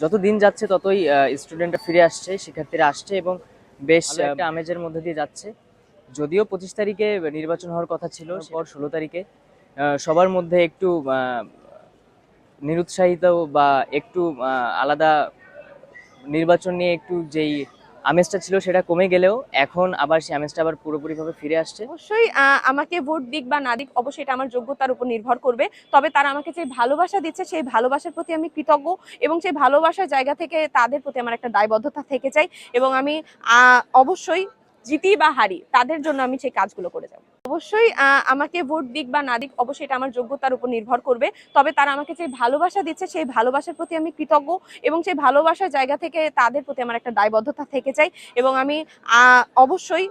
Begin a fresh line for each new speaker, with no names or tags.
যত দিন যাচ্ছে ততই স্টুডেন্টরা ফিরে আসছে শিক্ষার্থীরা আসছে এবং বেশ একটা আমেজের মধ্যে দিয়ে যাচ্ছে। যদিও পঁচিশ তারিখে নির্বাচন হওয়ার কথা ছিল পর ষোলো তারিখে সবার মধ্যে একটু নিরুৎসাহিত বা একটু আলাদা নির্বাচন নিয়ে একটু যেই আমেজটা ছিল সেটা কমে গেলেও এখন আবার সেই আমেজটা আবার পুরোপুরিভাবে ফিরে আসছে।
অবশ্যই আমাকে ভোট দিক বা না দিক, অবশ্যই এটা আমার যোগ্যতার উপর নির্ভর করবে। তবে তারা আমাকে যে ভালোবাসা দিচ্ছে, সেই ভালোবাসার প্রতি আমি কৃতজ্ঞ এবং সেই ভালোবাসার জায়গা থেকে তাদের প্রতি আমার একটা দায়বদ্ধতা থেকে চাই এবং আমি অবশ্যই জিতি বা হারি, তাদের জন্য আমি সেই কাজগুলো করে যাব। অবশ্যই আমাকে ভোট দিক বা না দিক, অবশ্যই এটা আমার যোগ্যতার উপর নির্ভর করবে। তবে তারা আমাকে যে ভালোবাসা দিচ্ছে, সেই ভালোবাসার প্রতি আমি কৃতজ্ঞ এবং সেই ভালোবাসার জায়গা থেকে তাদের প্রতি আমার একটা দায়বদ্ধতা থেকে চাই এবং আমি অবশ্যই